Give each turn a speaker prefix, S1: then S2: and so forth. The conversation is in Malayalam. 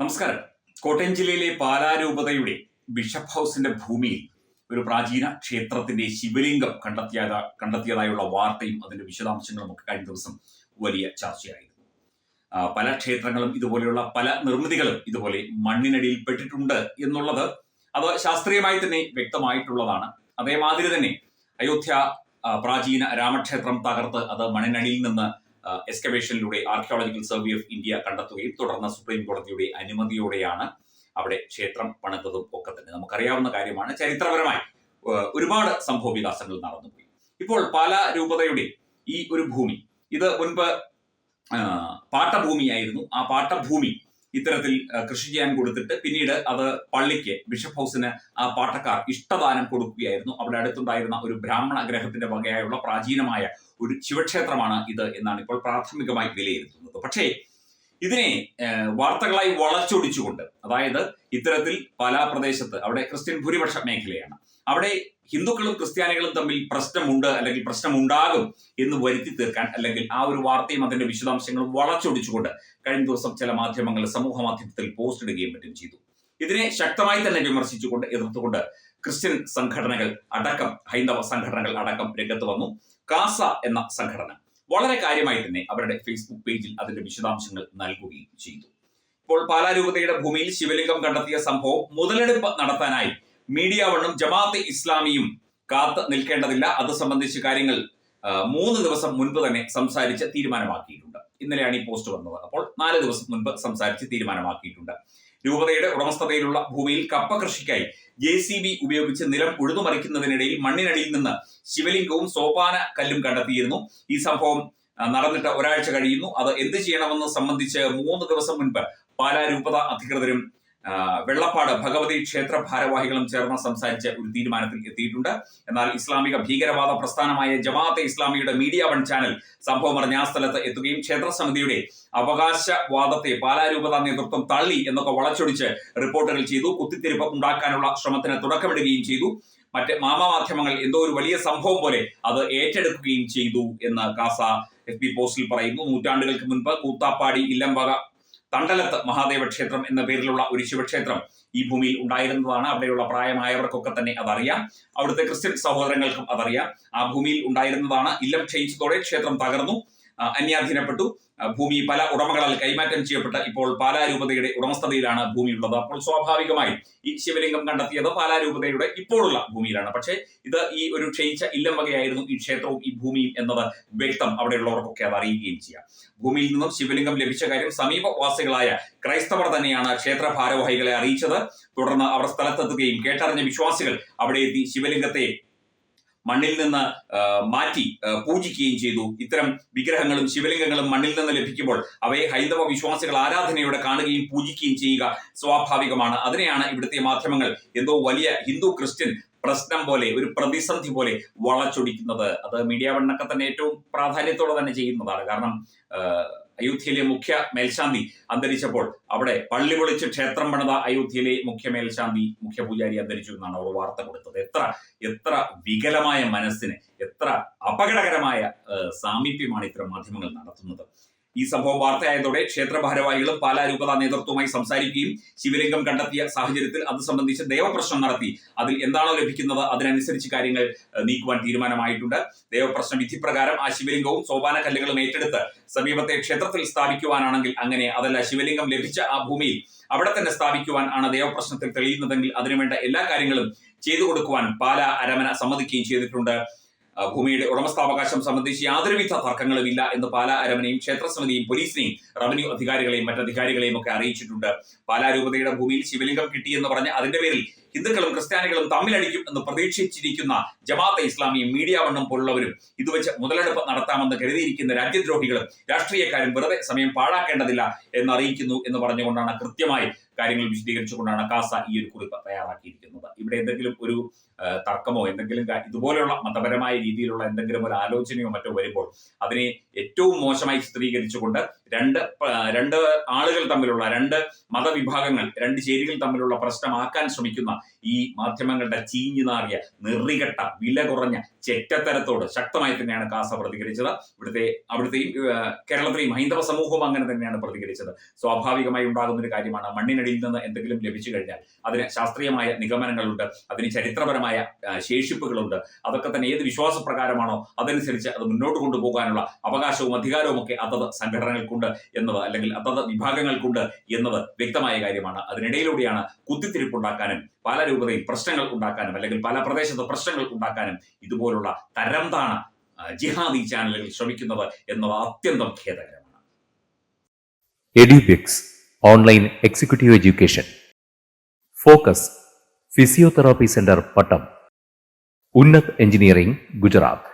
S1: നമസ്കാരം. കോട്ടയം ജില്ലയിലെ പാലാരൂപതയുടെ ബിഷപ്പ് ഹൗസിന്റെ ഭൂമിയിൽ ഒരു പ്രാചീന ക്ഷേത്രത്തിന്റെ ശിവലിംഗം കണ്ടെത്തിയ കണ്ടെത്തിയതായുള്ള വാർത്തയും അതിന്റെ വിശദാംശങ്ങളും ഒക്കെ കഴിഞ്ഞ ദിവസം വലിയ ചർച്ചയായിരുന്നു. പല ക്ഷേത്രങ്ങളും ഇതുപോലെയുള്ള പല നിർമ്മിതികളും ഇതുപോലെ മണ്ണിനടിയിൽ പെട്ടിട്ടുണ്ട് എന്നുള്ളത് അത് ശാസ്ത്രീയമായി തന്നെ വ്യക്തമായിട്ടുള്ളതാണ്. അതേമാതിരി തന്നെ അയോധ്യ പ്രാചീന രാമക്ഷേത്രം തകർത്ത് അത് മണ്ണിനടിയിൽ നിന്ന് എക്സ്കവേഷനിലൂടെ ആർക്കിയോളജിക്കൽ സർവേ ഓഫ് ഇന്ത്യ കണ്ടെത്തുകയും തുടർന്ന് സുപ്രീം കോടതിയുടെ അനുമതിയോടെയാണ് അവിടെ ക്ഷേത്രം പണിതതും ഒക്കെ തന്നെ. നമുക്കറിയാവുന്ന കാര്യമാണ് ചരിത്രപരമായി ഒരുപാട് സംഭവ വികാസങ്ങൾ നടന്നുപോയി. ഇപ്പോൾ പാല രൂപതയുടെ ഈ ഒരു ഭൂമി ഇത് മുൻപ് പാട്ടഭൂമിയായിരുന്നു. ആ പാട്ടഭൂമി ഇത്തരത്തിൽ കൃഷി ചെയ്യാൻ കൊടുത്തിട്ട് പിന്നീട് അത് പള്ളിക്ക് ബിഷപ്പ് ഹൗസിന് ആ പാട്ടക്കാർ ഇഷ്ടദാനം കൊടുക്കുകയായിരുന്നു. അവിടെ അടുത്തുണ്ടായിരുന്ന ഒരു ബ്രാഹ്മണ ഗ്രഹത്തിന്റെ വകയായുള്ള പ്രാചീനമായ ഒരു ശിവക്ഷേത്രമാണ് ഇത് എന്നാണ് ഇപ്പോൾ പ്രാഥമികമായി വിലയിരുത്തുന്നത്. പക്ഷേ ഇതിനെ വാർത്തകളായി വളച്ചൊടിച്ചുകൊണ്ട് അതായത് ഇത്തരത്തിൽ പല പ്രദേശത്ത് അവിടെ ക്രിസ്ത്യൻ ഭൂരിപക്ഷ മേഖലയാണ്. അവിടെ ഹിന്ദുക്കളും ക്രിസ്ത്യാനികളും തമ്മിൽ പ്രശ്നമുണ്ട് അല്ലെങ്കിൽ പ്രശ്നമുണ്ടാകും എന്ന് വരുത്തി തീർക്കാൻ അല്ലെങ്കിൽ ആ ഒരു വാർത്തയും അതിന്റെ വിശദാംശങ്ങളും വളച്ചൊടിച്ചുകൊണ്ട് കഴിഞ്ഞ ദിവസം ചില മാധ്യമങ്ങൾ സമൂഹ മാധ്യമത്തിൽ പോസ്റ്റ് ഇടുകയും മറ്റും ചെയ്തു. ഇതിനെ ശക്തമായി തന്നെ വിമർശിച്ചുകൊണ്ട് എതിർത്തുകൊണ്ട് ക്രിസ്ത്യൻ സംഘടനകൾ അടക്കം ഹൈന്ദവ സംഘടനകൾ അടക്കം രംഗത്ത് വന്നു. കാസ എന്ന സംഘടന വളരെ കാര്യമായി തന്നെ അവരുടെ ഫേസ്ബുക്ക് പേജിൽ അതിന്റെ വിശദാംശങ്ങൾ നൽകുകയും ചെയ്തു. ഇപ്പോൾ പാലാരൂപതയുടെ ഭൂമിയിൽ ശിവലിംഗം കണ്ടെത്തിയ സംഭവം മുതലെടുപ്പ് നടത്താനായി മീഡിയ വണ്ണും ജമാഅത്തെ ഇസ്ലാമിയും കാത്തു നിൽക്കേണ്ടതില്ല. അത് സംബന്ധിച്ച് കാര്യങ്ങൾ മൂന്ന് ദിവസം മുൻപ് തന്നെ സംസാരിച്ച് തീരുമാനമാക്കിയിട്ടുണ്ട്. ഇന്നലെയാണ് ഈ പോസ്റ്റ് വന്നത്. അപ്പോൾ നാല് ദിവസം മുൻപ് സംസാരിച്ച് തീരുമാനമാക്കിയിട്ടുണ്ട്. രൂപതയുടെ ഉടമസ്ഥതയിലുള്ള ഭൂമിയിൽ കപ്പ കൃഷിക്കായി ജെ സി ബി ഉപയോഗിച്ച് നിലം ഉഴുതുമറിക്കുന്നതിനിടയിൽ മണ്ണിനടിയിൽ നിന്ന് ശിവലിംഗവും സോപാന കല്ലും കണ്ടെത്തിയിരുന്നു. ഈ സംഭവം നടന്നിട്ട് ഒരാഴ്ച കഴിയുന്നു. അത് എന്ത് ചെയ്യണമെന്ന് സംബന്ധിച്ച് മൂന്ന് ദിവസം മുൻപ് പാലാ രൂപത അധികൃതരും വെള്ളപ്പാട് ഭഗവതി ക്ഷേത്ര ഭാരവാഹികളും ചേർന്ന് സംസാരിച്ച ഒരു തീരുമാനത്തിൽ എത്തിയിട്ടുണ്ട്. എന്നാൽ ഇസ്ലാമിക ഭീകരവാദ പ്രസ്ഥാനമായ ജമാഅത്തെ ഇസ്ലാമിയുടെ മീഡിയ വൺ ചാനൽ സംഭവം അറിഞ്ഞ ആ സ്ഥലത്ത് എത്തുകയും ക്ഷേത്ര സമിതിയുടെ അവകാശവാദത്തെ പാലാരൂപത നേതൃത്വം തള്ളി എന്നൊക്കെ വളച്ചൊടിച്ച് റിപ്പോർട്ടുകൾ ചെയ്തു. കുത്തിത്തിരിപ്പ് ഉണ്ടാക്കാനുള്ള ശ്രമത്തിന് തുടക്കമിടുകയും ചെയ്തു. മറ്റ് മാമാമാധ്യമങ്ങൾ എന്തോ ഒരു വലിയ സംഭവം പോലെ അത് ഏറ്റെടുക്കുകയും ചെയ്തു എന്ന് കാസ എഫ് ബി പോസ്റ്റിൽ പറയുന്നു. നൂറ്റാണ്ടുകൾക്ക് മുൻപ് കൂത്താപ്പാടി ഇല്ലംവക തണ്ടലത്ത് മഹാദേവ ക്ഷേത്രം എന്ന പേരിലുള്ള ഒരു ശിവക്ഷേത്രം ഈ ഭൂമിയിൽ ഉണ്ടായിരുന്നതാണ്. അവിടെയുള്ള പ്രായമായവർക്കൊക്കെ തന്നെ അതറിയാം. അവിടുത്തെ ക്രിസ്ത്യൻ സഹോദരങ്ങൾക്കും അതറിയാം. ആ ഭൂമിയിൽ ഉണ്ടായിരുന്നതാണ്. ഇല്ലം ക്ഷയിച്ചതോടെ ക്ഷേത്രം തകർന്നു. അന്യാധീനപ്പെട്ടു. ഭൂമി പല ഉടമകളാൽ കൈമാറ്റം ചെയ്യപ്പെട്ട ഇപ്പോൾ പാലാരൂപതയുടെ ഉടമസ്ഥതയിലാണ് ഭൂമിയുള്ളത്. അപ്പോൾ സ്വാഭാവികമായി ഈ ശിവലിംഗം കണ്ടെത്തിയത് പാലാരൂപതയുടെ ഇപ്പോഴുള്ള ഭൂമിയിലാണ്. പക്ഷേ ഇത് ഈ ഒരു ക്ഷയിച്ച ഇല്ലം വകയായിരുന്നു ഈ ക്ഷേത്രവും ഈ ഭൂമിയും എന്നത് വ്യക്തം അവിടെയുള്ളവർക്കൊക്കെ അത് അറിയുകയും ചെയ്യാം. ഭൂമിയിൽ നിന്നും ശിവലിംഗം ലഭിച്ച കാര്യം സമീപവാസികളായ ക്രൈസ്തവർ തന്നെയാണ് ക്ഷേത്ര ഭാരവാഹികളെ അറിയിച്ചത്. തുടർന്ന് അവർ സ്ഥലത്തെത്തുകയും കേട്ടറിഞ്ഞ വിശ്വാസികൾ അവിടെ എത്തി ശിവലിംഗത്തെ മണ്ണിൽ നിന്ന് മാറ്റി പൂജിക്കുകയും ചെയ്തു. ഇത്തരം വിഗ്രഹങ്ങളും ശിവലിംഗങ്ങളും മണ്ണിൽ നിന്ന് ലഭിക്കുമ്പോൾ അവയെ ഹൈന്ദവ വിശ്വാസികൾ ആരാധനയോടെ കാണുകയും പൂജിക്കുകയും ചെയ്യുക സ്വാഭാവികമാണ്. അതിനെയാണ് ഇവിടുത്തെ മാധ്യമങ്ങൾ എന്തോ വലിയ ഹിന്ദു ക്രിസ്ത്യൻ പ്രശ്നം പോലെ ഒരു പ്രതിസന്ധി പോലെ വളച്ചൊടിക്കുന്നത്. അത് മീഡിയ വണ്ണൊക്കെ തന്നെ ഏറ്റവും പ്രാധാന്യത്തോടെ തന്നെ ചെയ്യുന്നതാണ്. കാരണം അയോധ്യയിലെ മുഖ്യ മേൽശാന്തി അന്തരിച്ചപ്പോൾ അവിടെ പള്ളി പൊളിച്ച് ക്ഷേത്രം പണിത അയോധ്യയിലെ മുഖ്യ മേൽശാന്തി മുഖ്യ പൂജാരി അന്തരിച്ചു എന്നാണ് അവർ വാർത്ത കൊടുത്തത്. എത്ര എത്ര വികലമായ മനസ്സിന് എത്ര അപകടകരമായ സാമീപ്യമാണ് ഇത്തരം മാധ്യമങ്ങൾ നടത്തുന്നത്. ഈ സംഭവം വാർത്തയായതോടെ ക്ഷേത്ര ഭാരവാഹികളും പാലാ രൂപത നേതൃത്വവുമായി സംസാരിക്കുകയും ശിവലിംഗം കണ്ടെത്തിയ സാഹചര്യത്തിൽ അത് സംബന്ധിച്ച് ദേവപ്രശ്നം നടത്തി. അതിൽ എന്താണോ ലഭിക്കുന്നത് അതിനനുസരിച്ച് കാര്യങ്ങൾ നീക്കുവാൻ തീരുമാനമായിട്ടുണ്ട്. ദേവപ്രശ്നം വിധിപ്രകാരം ആ ശിവലിംഗവും സോപാന കല്ലുകളും ഏറ്റെടുത്ത് സമീപത്തെ ക്ഷേത്രത്തിൽ സ്ഥാപിക്കുവാനാണെങ്കിൽ അങ്ങനെ അതല്ല ശിവലിംഗം ലഭിച്ച ആ ഭൂമിയിൽ അവിടെ തന്നെ സ്ഥാപിക്കുവാൻ ആണ് ദേവപ്രശ്നത്തിൽ തെളിയുന്നതെങ്കിൽ അതിനുവേണ്ട എല്ലാ കാര്യങ്ങളും ചെയ്തു കൊടുക്കുവാൻ പാലാ അരമന സമ്മതിക്കുകയും ചെയ്തിട്ടുണ്ട്. ഭൂമിയുടെ ഉടമസ്ഥാവകാശം സംബന്ധിച്ച് യാതൊരുവിധ തർക്കങ്ങളും ഇല്ല എന്ന് പാലാ അരമനയും ക്ഷേത്ര സമിതിയും പോലീസിനെയും റവന്യൂ അധികാരികളെയും മറ്റധികാരികളെയും ഒക്കെ അറിയിച്ചിട്ടുണ്ട്. പാലാ രൂപതയുടെ ഭൂമിയിൽ ശിവലിംഗം കിട്ടിയെന്ന് പറഞ്ഞ് അതിന്റെ പേരിൽ ഹിന്ദുക്കളും ക്രിസ്ത്യാനികളും തമ്മിലടിക്കും എന്ന് പ്രതീക്ഷിച്ചിരിക്കുന്ന ജമാഅത്തെ ഇസ്ലാമിയും മീഡിയ വണ്ണം പോലുള്ളവരും ഇത് വെച്ച് മുതലെടുപ്പ് നടത്താമെന്ന് കരുതിയിരിക്കുന്ന രാജ്യദ്രോഹികളും രാഷ്ട്രീയക്കാരും വെറുതെ സമയം പാഴാക്കേണ്ടതില്ല എന്നറിയിക്കുന്നു എന്ന് പറഞ്ഞുകൊണ്ടാണ് കൃത്യമായി കാര്യങ്ങൾ വിശദീകരിച്ചുകൊണ്ടാണ് കാസ ഈ ഒരു കുറിപ്പ് തയ്യാറാക്കിയിരിക്കുന്നത്. ഇവിടെ എന്തെങ്കിലും ഒരു തർക്കമോ എന്തെങ്കിലും ഇതുപോലെയുള്ള മതപരമായ രീതിയിലുള്ള എന്തെങ്കിലും ഒരു ആലോചനയോ മറ്റോ വരുമ്പോൾ അതിനെ ഏറ്റവും മോശമായി ചിത്രീകരിച്ചുകൊണ്ട് രണ്ട് രണ്ട് ആളുകൾ തമ്മിലുള്ള രണ്ട് മതവിഭാഗങ്ങൾ രണ്ട് ചേരികൾ തമ്മിലുള്ള പ്രശ്നമാക്കാൻ ശ്രമിക്കുന്ന ഈ മാധ്യമങ്ങളുടെ ചീഞ്ഞു നാറിയ നെറികെട്ട വില കുറഞ്ഞ ചെറ്റത്തരത്തോട് ശക്തമായി തന്നെയാണ് കാസ പ്രതികരിച്ചത്. ഇവിടുത്തെ അവിടുത്തെയും കേരളത്തിലെയും ഹൈന്ദവ സമൂഹവും അങ്ങനെ തന്നെയാണ് പ്രതികരിച്ചത്. സ്വാഭാവികമായി ഉണ്ടാകുന്ന ഒരു കാര്യമാണ് മണ്ണിനടിയിൽ നിന്ന് എന്തെങ്കിലും ലഭിച്ചു കഴിഞ്ഞാൽ അതിന് ശാസ്ത്രീയമായ നിഗമനങ്ങളുണ്ട് അതിന് ചരിത്രപരമായ ശേഷിപ്പുകളുണ്ട്. അതൊക്കെ തന്നെ ഏത് വിശ്വാസപ്രകാരമാണോ അതനുസരിച്ച് അത് മുന്നോട്ട് കൊണ്ടുപോകാനുള്ള അവകാശവും അധികാരവും ഒക്കെ അതത് സംഘടനകൾക്കുണ്ട് എന്നത് അല്ലെങ്കിൽ അതത് വിഭാഗങ്ങൾക്കുണ്ട് എന്നത് വ്യക്തമായ കാര്യമാണ്. അതിനിടയിലൂടെയാണ് കുത്തിത്തിരിപ്പുണ്ടാക്കാനും പല രൂപതയിൽ പ്രശ്നങ്ങൾ ഉണ്ടാക്കാനും അല്ലെങ്കിൽ പല പ്രദേശത്ത് പ്രശ്നങ്ങൾ ഉണ്ടാക്കാനും ഇതുപോലുള്ള തരം താണ ജിഹാദി ചാനലുകൾ ശ്രമിക്കുന്നത് എന്നത് അത്യന്തം ഖേദകരമാണ്.
S2: Online executive education. Focus physiotherapy centre Pattom. Unnat engineering Gujarat.